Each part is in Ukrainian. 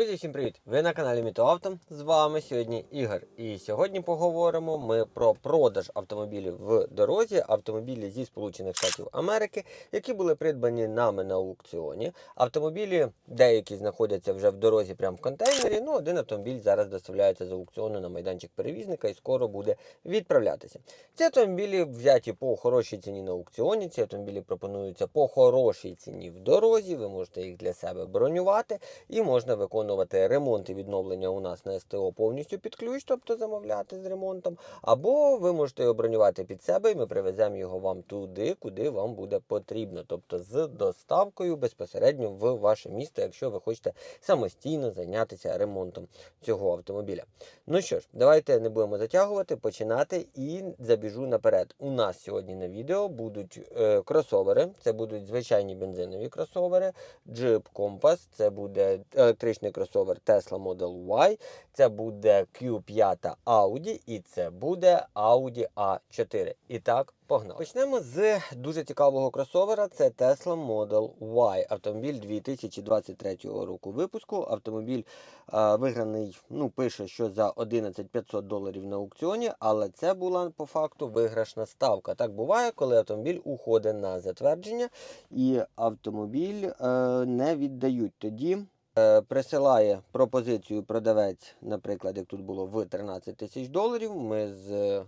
Друзі, всім привіт! Ви на каналі Мітоавто. З вами сьогодні Ігор. І сьогодні поговоримо ми про продаж автомобілів в дорозі, автомобілі зі Сполучених Штатів Америки, які були придбані нами на аукціоні. Автомобілі деякі знаходяться вже в дорозі прямо в контейнері. Ну, один автомобіль зараз доставляється з аукціону на майданчик перевізника і скоро буде відправлятися. Ці автомобілі взяті по хорошій ціні на аукціоні. Ці автомобілі пропонуються по хорошій ціні в дорозі. Ви можете їх для себе бронювати і можна виконувати ремонт і відновлення у нас на СТО повністю під ключ, тобто замовляти з ремонтом. Або ви можете його бронювати під себе, і ми привеземо його вам туди, куди вам буде потрібно, тобто з доставкою безпосередньо в ваше місто, якщо ви хочете самостійно зайнятися ремонтом цього автомобіля. Ну що ж, давайте не будемо затягувати, починати і забіжу наперед. У нас сьогодні на відео будуть е, кросовери, це будуть звичайні бензинові кросовери, Jeep Compass, це буде електричний кросовер Tesla Model Y, це буде Q5 Audi і це буде Audi A4. І так, погнали. Почнемо з дуже цікавого кросовера. Це Tesla Model Y. Автомобіль 2023 року випуску. Автомобіль е, виграний, ну, пише, що за 11 500 доларів на аукціоні, але це була по факту виграшна ставка. Так буває, коли автомобіль уходить на затвердження, і автомобіль е, не віддають тоді. Е, Присилає пропозицію продавець, наприклад, як тут було в 13 тисяч доларів. Ми з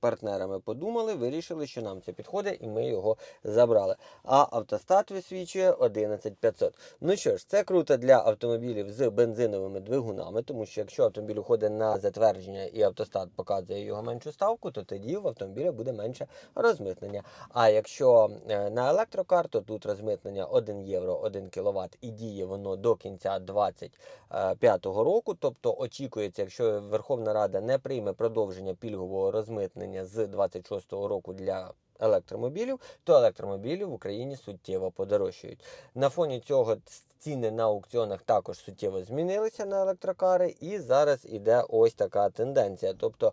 партнерами подумали, вирішили, що нам це підходить, і ми його забрали. А автостат висвічує 11500. Ну що ж, це круто для автомобілів з бензиновими двигунами, тому що якщо автомобіль уходить на затвердження і автостат показує його меншу ставку, то тоді в автомобіля буде менше розмитнення. А якщо е, на електрокар, то тут розмитнення 1 євро 1 кВт і діє воно до кінця 2025 року. Тобто очікується, якщо Верховна Рада не прийме продовження пільгового розмитнення з 26-го року для електромобілів, то електромобілі в Україні суттєво подорожчають. На фоні цього ціни на аукціонах також суттєво змінилися на електрокари, і зараз іде ось така тенденція. Тобто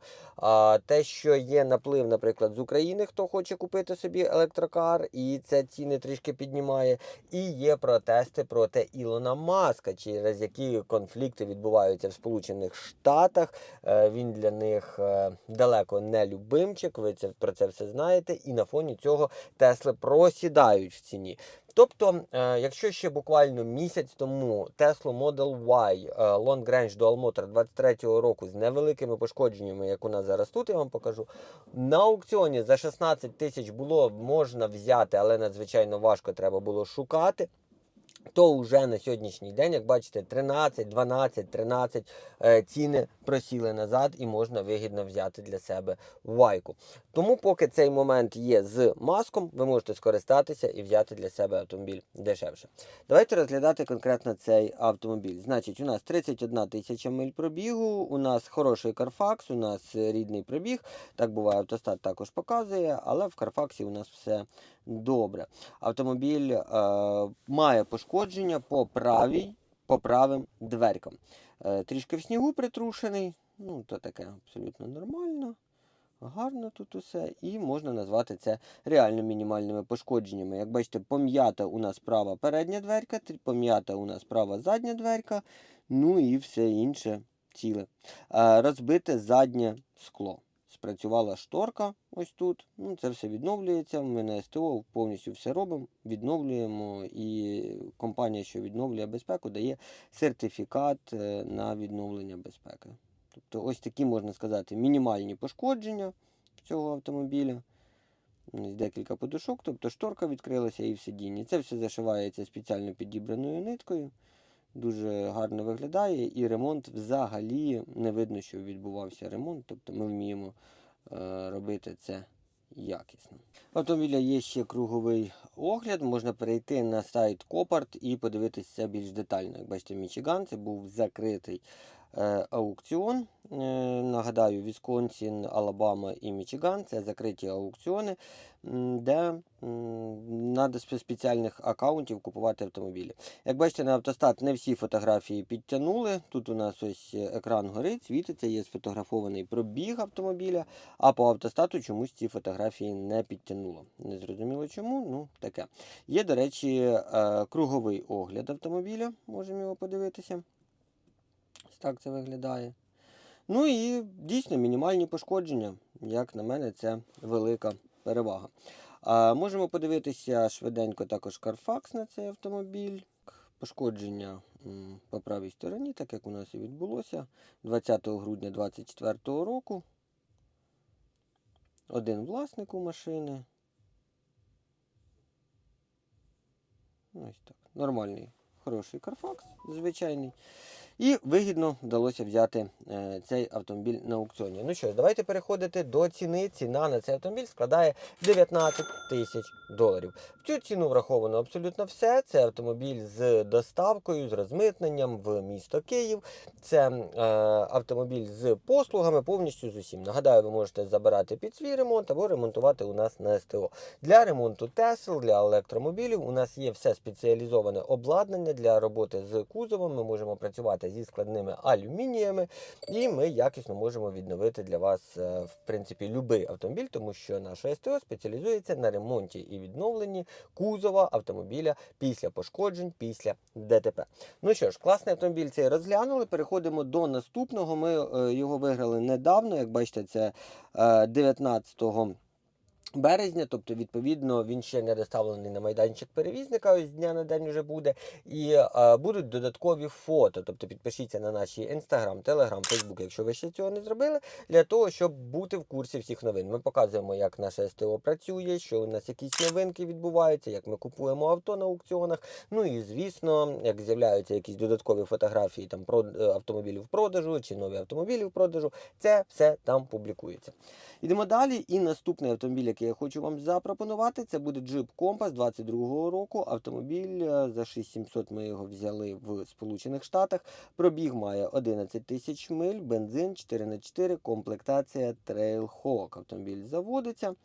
те, що є наплив, наприклад, з України, хто хоче купити собі електрокар, і це ціни трішки піднімає. І є протести проти Ілона Маска, через які конфлікти відбуваються в Сполучених Штатах. Е, Він для них е, далеко не любимчик. Ви це про це все знаєте. І на фоні цього Тесли просідають в ціні. Тобто, е, якщо ще буквально місяць тому Tesla Model Y е, Long Range Dual Motor 23-го року з невеликими пошкодженнями, як у нас зараз тут, я вам покажу, на аукціоні за 16 тисяч було можна взяти, але надзвичайно важко треба було шукати. То вже на сьогоднішній день, як бачите, 13, 12, 13 е, ціни просіли назад і можна вигідно взяти для себе вайку. Тому, поки цей момент є з маском, ви можете скористатися і взяти для себе автомобіль дешевше. Давайте розглядати конкретно цей автомобіль. Значить, у нас 31 тисяча миль пробігу, у нас хороший Carfax, у нас рідний пробіг. Так буває, автостат також показує, але в Carfax у нас все добре. Автомобіль е, має пошкодження по правій, по правим дверкам. Е, трішки в снігу притрушений, ну то таке абсолютно нормально. Гарно тут усе, і можна назвати це реально мінімальними пошкодженнями. Як бачите, пом'ята у нас права передня дверка, пом'ята у нас права задня дверка, ну і все інше ціле. Е, розбите заднє скло. Спрацювала шторка ось тут. Ну, це все відновлюється. Ми на СТО повністю все робимо, відновлюємо. І компанія, що відновлює безпеку, дає сертифікат е, на відновлення безпеки. Тобто ось такі, можна сказати, мінімальні пошкодження цього автомобіля. Декілька подушок, тобто шторка відкрилася і в сидінні. Це все зашивається спеціально підібраною ниткою. Дуже гарно виглядає, і ремонт взагалі не видно, що відбувався ремонт. Тобто ми вміємо е, робити це якісно. В автомобіля є ще круговий огляд. Можна перейти на сайт Копарт і подивитися більш детально. Як бачите, Мічиган це був закритий аукціон. Е, нагадаю, Вісконсін, Алабама і Мічиган це закриті аукціони, де треба спеціальних аккаунтів купувати автомобілі. Як бачите, на автостат не всі фотографії підтягнули. Тут у нас ось екран горить, світиться, є сфотографований пробіг автомобіля, а по автостату чомусь ці фотографії не підтягнуло. Не зрозуміло чому, ну таке. Є, до речі, е, круговий огляд автомобіля, можемо його подивитися. Ось так це виглядає. Ну і дійсно мінімальні пошкодження. Як на мене, це велика перевага. А, можемо подивитися швиденько також Carfax на цей автомобіль. Пошкодження по правій стороні, так як у нас і відбулося 20 грудня 2024 року. Один власник у машини. Ось так. Нормальний, хороший Carfax, звичайний. І вигідно вдалося взяти е, цей автомобіль на аукціоні. Ну що ж, давайте переходити до ціни. Ціна на цей автомобіль складає 19 тисяч доларів. В цю ціну враховано абсолютно все. Це автомобіль з доставкою, з розмитненням в місто Київ. Це е, автомобіль з послугами повністю з усім. Нагадаю, ви можете забирати під свій ремонт або ремонтувати у нас на СТО. Для ремонту Тесл, для електромобілів у нас є все спеціалізоване обладнання для роботи з кузовом. Ми можемо працювати зі складними алюмініями, і ми якісно можемо відновити для вас, е, в принципі, будь-який автомобіль, тому що наша СТО спеціалізується на ремонті і відновленні кузова автомобіля після пошкоджень, після ДТП. Ну що ж, класний автомобіль цей розглянули. Переходимо до наступного. Ми е, його виграли недавно. Як бачите, це е, 19 березня, тобто, відповідно, він ще не доставлений на майданчик перевізника, ось дня на день вже буде. І е, будуть додаткові фото. Тобто підпишіться на наші інстаграм, телеграм, фейсбук, якщо ви ще цього не зробили, для того, щоб бути в курсі всіх новин. Ми показуємо, як наше СТО працює, що у нас якісь новинки відбуваються, як ми купуємо авто на аукціонах. Ну і звісно, як з'являються якісь додаткові фотографії там про е, автомобілів в продажу чи нові автомобілі в продажу, це все там публікується. Йдемо далі. І наступний автомобіль, який я хочу вам запропонувати, це буде Jeep Compass 22-го року. Автомобіль е, за 6700 ми його взяли в Сполучених Штатах. Пробіг має 11 тисяч миль, бензин 4х4, комплектація Trailhawk. Автомобіль заводиться.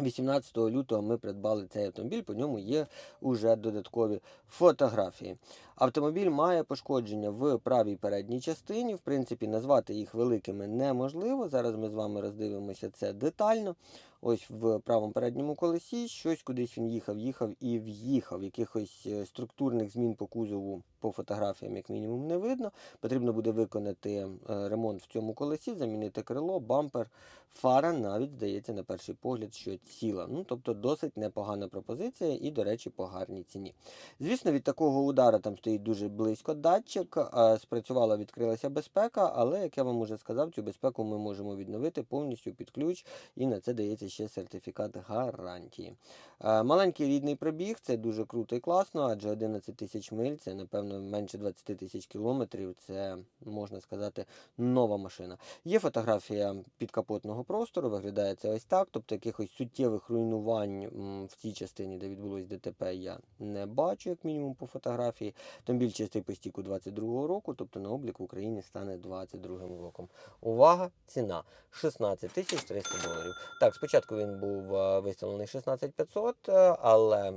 18 лютого ми придбали цей автомобіль, по ньому є уже додаткові фотографії. Автомобіль має пошкодження в правій передній частині. В принципі, назвати їх великими неможливо. Зараз ми з вами роздивимося це детально. Ось в правому передньому колесі щось кудись він їхав, їхав і в'їхав. Якихось е, структурних змін по кузову по фотографіям, як мінімум, не видно. Потрібно буде виконати е, ремонт в цьому колесі, замінити крило, бампер, фара навіть здається на перший погляд, що ціла. Ну, тобто досить непогана пропозиція і, до речі, по гарній ціні. Звісно, від такого удара там стоїть дуже близько датчик, спрацювала, відкрилася безпека, але, як я вам уже сказав, цю безпеку ми можемо відновити повністю під ключ, і на це дається ще сертифікат гарантії. Маленький рідний пробіг це дуже круто і класно, адже 11 тисяч миль це, напевно, менше 20 тисяч кілометрів. Це можна сказати нова машина. Є фотографія підкапотного простору, виглядає це ось так. Тобто якихось суттєвих руйнувань в цій частині, де відбулось ДТП, я не бачу, як мінімум, по фотографії. Автомобіль чистий по стіку 22-го року, тобто на облік в Україні стане 22-м роком. Увага, ціна 16 тисяч 300 доларів. Так, спочатку він був е, виставлений 16 500, е, але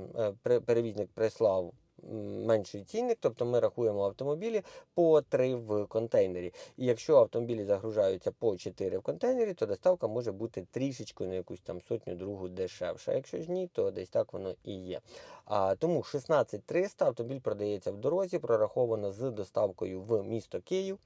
е, перевізник прислав менший цінник, тобто ми рахуємо автомобілі по 3 в контейнері. І якщо автомобілі загружаються по 4 в контейнері, то доставка може бути трішечки на якусь там сотню другу дешевша. Якщо ж ні, то десь так воно і є. А, тому 16300 автомобіль продається в дорозі, прораховано з доставкою в місто Київ.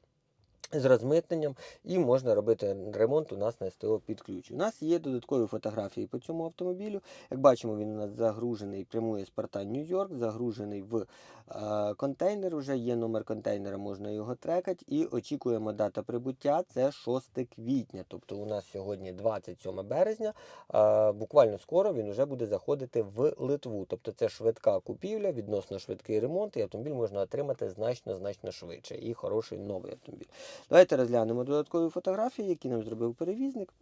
З розмитненням і можна робити ремонт у нас на СТО під ключ. У нас є додаткові фотографії по цьому автомобілю. Як бачимо, він у нас загружений, прямує Спартан Нью-Йорк, загружений в е, контейнер. Уже є номер контейнера, можна його трекати. І очікуємо дата прибуття. Це 6 квітня. Тобто у нас сьогодні 27 березня. Е, буквально скоро він вже буде заходити в Литву. Тобто це швидка купівля, відносно швидкий ремонт, і автомобіль можна отримати значно значно швидше. І хороший новий автомобіль. Давайте розглянемо додаткові фотографії, які нам зробив перевізник.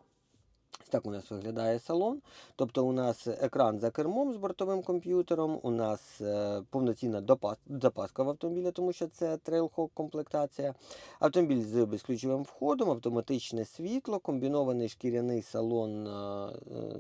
Так у нас виглядає салон. Тобто у нас екран за кермом з бортовим комп'ютером, у нас е, повноцінна запаска в автомобілі, тому що це Trailhawk комплектація. Автомобіль з безключовим входом, автоматичне світло, комбінований шкіряний салон е,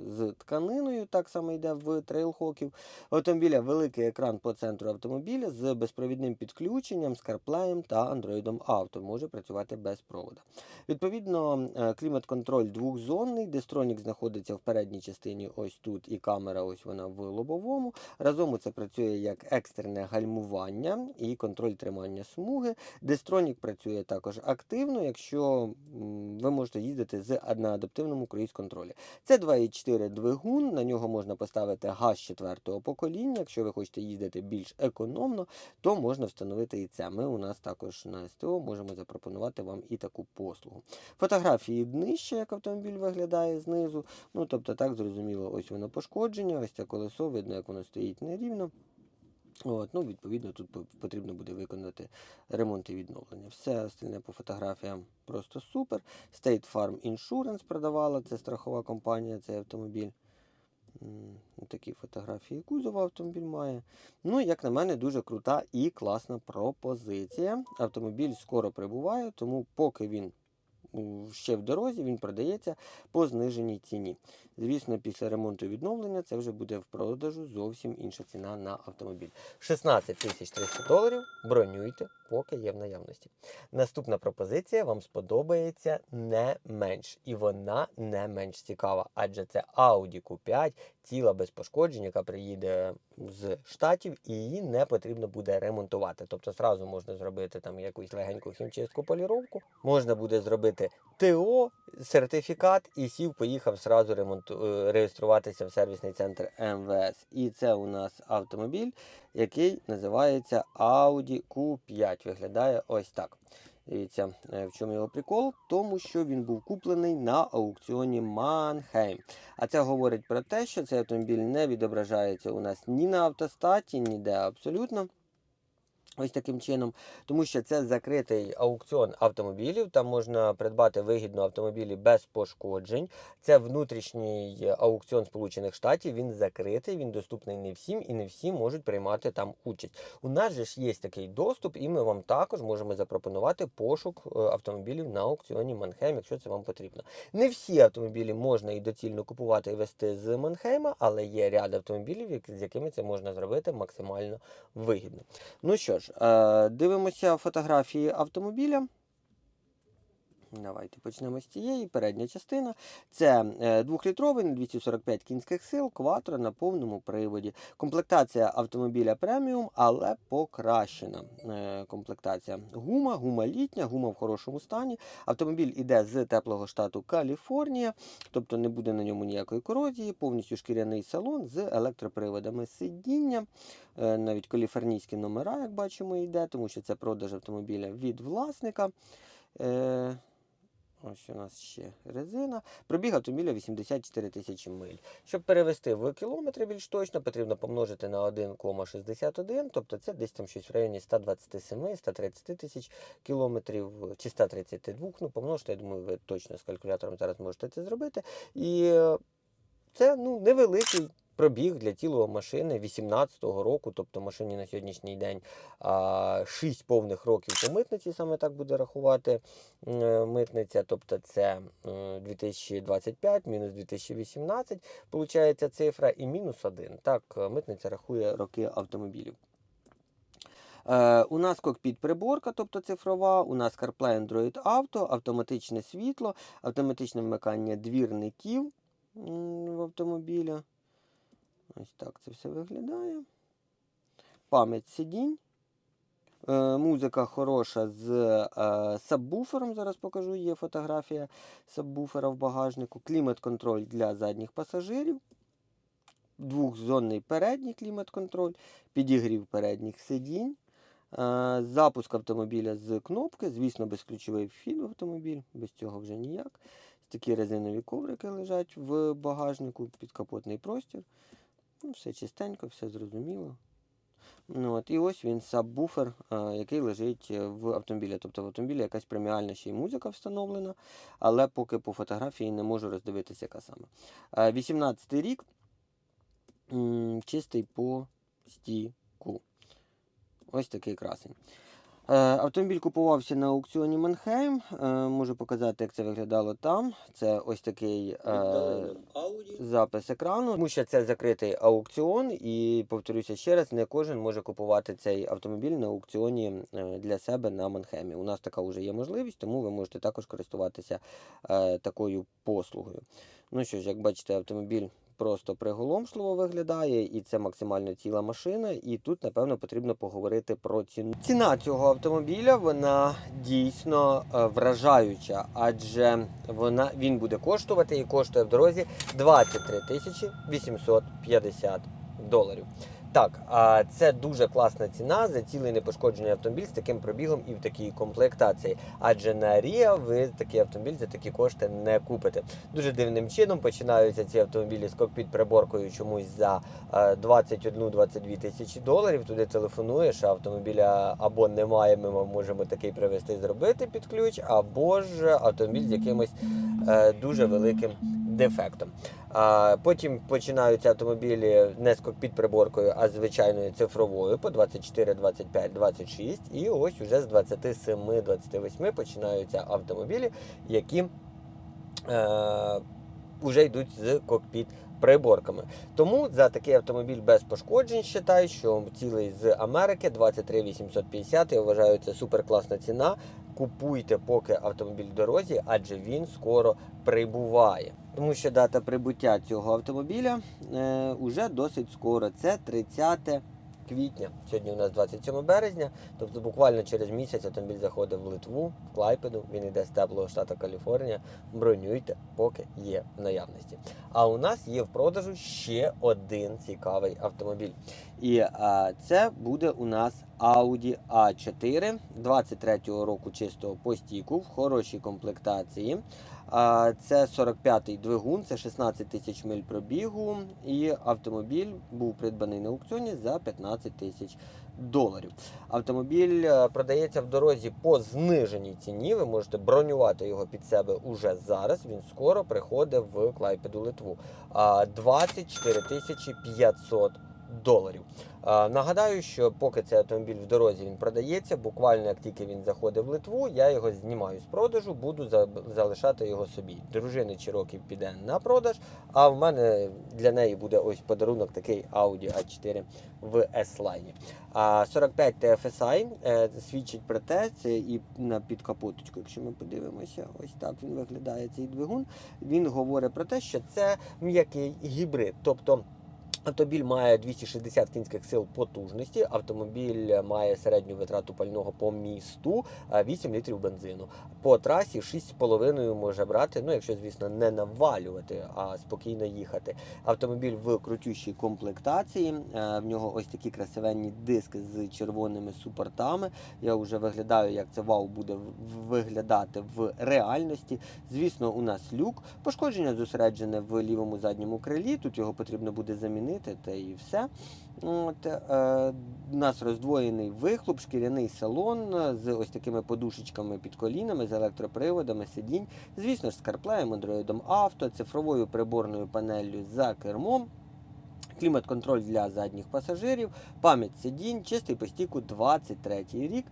з тканиною, так само йде в Trailhawkів. У автомобіля великий екран по центру автомобіля з безпровідним підключенням, з CarPlay та Android Auto. Може працювати без провода. Відповідно, е, клімат-контроль двохзонний, Дистронік знаходиться в передній частині ось тут, і камера ось вона в лобовому. Разом це працює як екстрене гальмування і контроль тримання смуги. Дистронік працює також активно, якщо ви можете їздити з на адаптивному круїз-контролі. Це 2,4 двигун, на нього можна поставити газ четвертого покоління. Якщо ви хочете їздити більш економно, то можна встановити і це. Ми у нас також на СТО можемо запропонувати вам і таку послугу. Фотографії нижче, як автомобіль виглядає знизу. Ну, тобто, так зрозуміло, ось воно пошкодження, ось це колесо, видно, як воно стоїть нерівно. От, ну, відповідно, тут потрібно буде виконати ремонт і відновлення. Все остальне по фотографіям просто супер. State Farm Insurance продавала, це страхова компанія, цей автомобіль. Такі фотографії кузова автомобіль має. Ну, як на мене, дуже крута і класна пропозиція. Автомобіль скоро прибуває, тому поки він ще в дорозі, він продається по зниженій ціні. Звісно, після ремонту і відновлення це вже буде в продажу зовсім інша ціна на автомобіль. 16 тисяч 300 доларів. Бронюйте, поки є в наявності. Наступна пропозиція вам сподобається не менш, і вона не менш цікава, адже це Audi Q5, ціла без пошкоджень, яка приїде з штатів, і її не потрібно буде ремонтувати. Тобто, зразу можна зробити там якусь легеньку хімчистку поліровку, можна буде зробити ТО, сертифікат, і сів, поїхав зразу ремонту... е, реєструватися в сервісний центр МВС. І це у нас автомобіль, який називається Audi Q5. Виглядає ось так. Дивіться, е, в чому його прикол? Тому що він був куплений на аукціоні Манхейм. А це говорить про те, що цей автомобіль не відображається у нас ні на автостаті, ніде абсолютно. Ось таким чином, тому що це закритий аукціон автомобілів. Там можна придбати вигідно автомобілі без пошкоджень. Це внутрішній аукціон Сполучених Штатів. Він закритий, він доступний не всім, і не всі можуть приймати там участь. У нас же ж є такий доступ, і ми вам також можемо запропонувати пошук е, автомобілів на аукціоні Манхейм, якщо це вам потрібно. Не всі автомобілі можна і доцільно купувати і вести з Манхейма, але є ряд автомобілів, з якими це можна зробити максимально вигідно. Ну що ж, е, дивимося фотографії автомобіля. Давайте почнемо з цієї. Передня частина. Це е, двохлітровий на 245 кінських сил, кватро на повному приводі. Комплектація автомобіля преміум, але покращена е, комплектація. Гума, гума літня, гума в хорошому стані. Автомобіль іде з теплого штату Каліфорнія, тобто не буде на ньому ніякої корозії, повністю шкіряний салон з електроприводами сидіння. Е, Навіть каліфорнійські номера, як бачимо, йде, тому що це продаж автомобіля від власника. Ось у нас ще резина. Пробіг автомобіля 84 тисячі миль. Щоб перевести в кілометри більш точно, потрібно помножити на 1,61, тобто це десь там щось в районі 127-130 тисяч кілометрів чи 132. Ну, помножте, я думаю, ви точно з калькулятором зараз можете це зробити. І е, це ну, невеликий пробіг для цілого машини 18-го року, тобто машині на сьогоднішній день 6 повних років по митниці, саме так буде рахувати е, митниця, тобто це е, 2025 мінус 2018, получається цифра, і мінус 1. Так, е, митниця рахує роки автомобілів. Е, у нас кокпіт приборка, тобто цифрова, у нас CarPlay Android Auto, автоматичне світло, автоматичне вмикання двірників в автомобіля. Ось так це все виглядає. Пам'ять сидінь. Е, музика хороша з е, сабвуфером. Зараз покажу, є фотографія сабвуфера в багажнику. Клімат-контроль для задніх пасажирів. Двохзонний передній клімат-контроль, підігрів передніх сидінь. Е, Запуск автомобіля з кнопки, звісно, безключовий вхід в автомобіль, без цього вже ніяк. Такі резинові коврики лежать в багажнику, підкапотний простір. Ну, все чистенько, все зрозуміло. Ну, от, і ось він сабвуфер, який лежить е, в автомобілі. Тобто в автомобілі якась преміальна ще й музика встановлена, але поки по фотографії не можу роздивитися, яка саме. 18 й рік. Чистий по стіку. Ось такий красень. Е, Автомобіль купувався на аукціоні Манхейм. Е, Можу показати, як це виглядало там. Це ось такий е, запис екрану, тому що це закритий аукціон, і повторюся ще раз, не кожен може купувати цей автомобіль на аукціоні для себе на Манхемі. У нас така вже є можливість, тому ви можете також користуватися такою послугою. Ну що ж, як бачите, автомобіль. Просто приголомшливо виглядає, і це максимально ціла машина. І тут, напевно, потрібно поговорити про ціну. Ціна цього автомобіля вона дійсно е, вражаюча, адже вона він буде коштувати і коштує в дорозі 23 тисячі 850 доларів. Так, а це дуже класна ціна за цілий непошкоджений автомобіль з таким пробігом і в такій комплектації. Адже на Ріа ви такий автомобіль за такі кошти не купите. Дуже дивним чином починаються ці автомобілі з кокпіт приборкою чомусь за е, 21-22 тисячі доларів. Туди телефонуєш, а автомобіля або немає, ми можемо такий привезти зробити під ключ, або ж автомобіль з якимось е, дуже великим дефектом. А потім починаються автомобілі не з кокпіт приборкою, а звичайною цифровою по 24, 25, 26. І ось уже з 27, 28 починаються автомобілі, які е, вже йдуть з кокпіт приборками. Тому за такий автомобіль без пошкоджень вважаю, що цілий з Америки 23 850, я вважаю, це супер класна ціна. Купуйте поки автомобіль в дорозі, адже він скоро прибуває. Тому що дата прибуття цього автомобіля е, уже досить скоро. Це 30 квітня. Сьогодні у нас 27 березня, тобто буквально через місяць автомобіль заходить в Литву, в Клайпеду. Він йде з теплого штату Каліфорнія. Бронюйте, поки є в наявності. А у нас є в продажу ще один цікавий автомобіль. І а, це буде у нас Audi A4 23-го року чистого по стіку в хорошій комплектації. Це 45-й двигун, це 16 тисяч миль пробігу, і автомобіль був придбаний на аукціоні за 15 тисяч доларів. Автомобіль е, продається в дорозі по зниженій ціні. Ви можете бронювати його під себе уже зараз. Він скоро приходить в Клайпеду Литву. 24 тисячі 500 доларів. А, Нагадаю, що поки цей автомобіль в дорозі він продається, буквально як тільки він заходить в Литву, я його знімаю з продажу, буду залишати його собі. Дружини Чирокі піде на продаж, а в мене для неї буде ось подарунок такий Audi A4 в S-Line. 45 TFSI е, свідчить про те, це і на підкапоточку, якщо ми подивимося, ось так він виглядає цей двигун. Він говорить про те, що це м'який гібрид. Тобто Автомобіль має 260 кінських сил потужності. Автомобіль має середню витрату пального по місту 8 літрів бензину. По трасі 6,5 може брати. Ну, якщо, звісно, не навалювати, а спокійно їхати. Автомобіль в крутющій комплектації. е, В нього ось такі красивенні диски з червоними супортами. Я вже виглядаю, як це вау буде виглядати в реальності. Звісно, у нас люк. Пошкодження зосереджене в лівому задньому крилі. Тут його потрібно буде замінити, та і все. От, е, у нас роздвоєний вихлоп, шкіряний салон е, з ось такими подушечками під колінами, з електроприводами, сидінь. Звісно ж, з CarPlay, Android Auto, цифровою приборною панеллю за кермом. Клімат-контроль для задніх пасажирів, пам'ять сидінь, чистий по стіку 23 рік.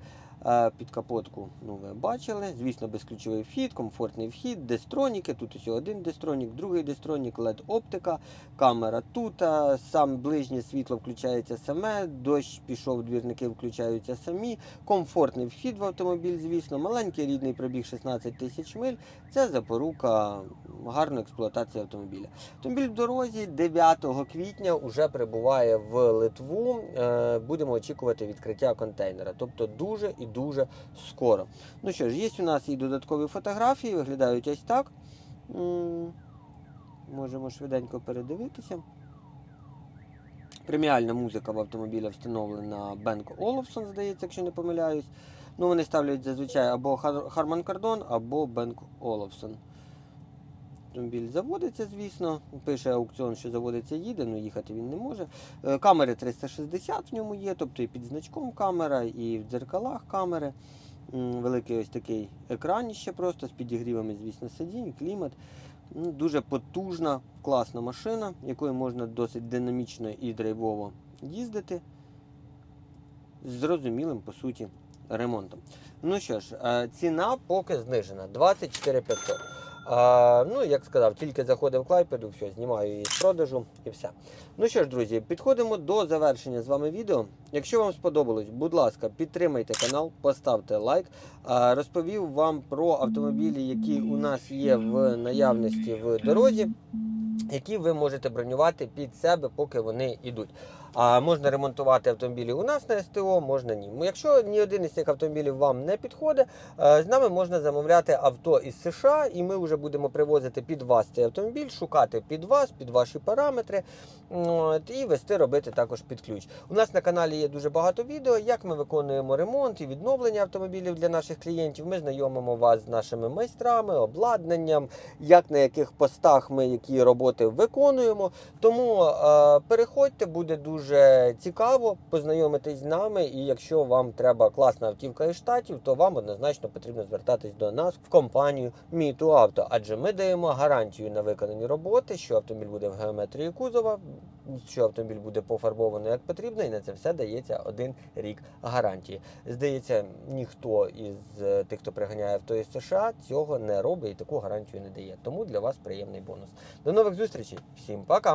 Е, Під капотку, ну ви бачили. Звісно, безключовий вхід, комфортний вхід, дестроніки. Тут усього один дестронік, другий дестронік, led оптика, камера тут. Сам ближнє світло включається саме. Дощ пішов, двірники включаються самі. Комфортний вхід в автомобіль, звісно, маленький рідний пробіг 16 тисяч миль. Це запорука гарної експлуатації автомобіля. Автомобіль в дорозі 9 квітня вже прибуває в Литву. Е, Будемо очікувати відкриття контейнера. Тобто дуже і дуже скоро. Ну що ж, є у нас і додаткові фотографії, виглядають ось так. Можемо швиденько передивитися. Преміальна музика в автомобілі встановлена Бенк Оловсон, здається, якщо не помиляюсь. Ну, вони ставлять зазвичай або Харман Кардон, або Бенк Оловсон. Автомобіль заводиться, звісно. Пише аукціон, що заводиться, їде, але їхати він не може. Е, Камери 360 в ньому є, тобто і під значком камера, і в дзеркалах камери. Великий ось такий екраніще просто з підігрівами, звісно, сидінь, клімат. Ну, Дуже потужна, класна машина, якою можна досить динамічно і драйвово їздити. З зрозумілим, по суті, ремонтом. Ну що ж, е, ціна поки знижена 24 500. А, ну, як сказав, тільки заходив в Клайпеду, все, знімаю її з продажу і все. Ну що ж, друзі, підходимо до завершення з вами відео. Якщо вам сподобалось, будь ласка, підтримайте канал, поставте лайк. А, розповів вам про автомобілі, які у нас є в наявності в дорозі, які ви можете бронювати під себе, поки вони йдуть. А можна ремонтувати автомобілі у нас на СТО, можна ні. Ну, Якщо ні один із цих автомобілів вам не підходить, е, з нами можна замовляти авто із США, і ми вже будемо привозити під вас цей автомобіль, шукати під вас, під ваші параметри от, і вести робити також під ключ. У нас на каналі є дуже багато відео, як ми виконуємо ремонт і відновлення автомобілів для наших клієнтів. Ми знайомимо вас з нашими майстрами, обладнанням, як на яких постах ми які роботи виконуємо. Тому е, переходьте, буде дуже цікаво познайомитись з нами. І якщо вам треба класна автівка із штатів, то вам однозначно потрібно звертатись до нас в компанію Міту Авто, адже ми даємо гарантію на виконані роботи, що автомобіль буде в геометрії кузова, що автомобіль буде пофарбовано як потрібно, і на це все дається один рік гарантії. Здається, ніхто із е, тих, хто приганяє авто із США, цього не робить і таку гарантію не дає. Тому для вас приємний бонус. До нових зустрічей, всім пока!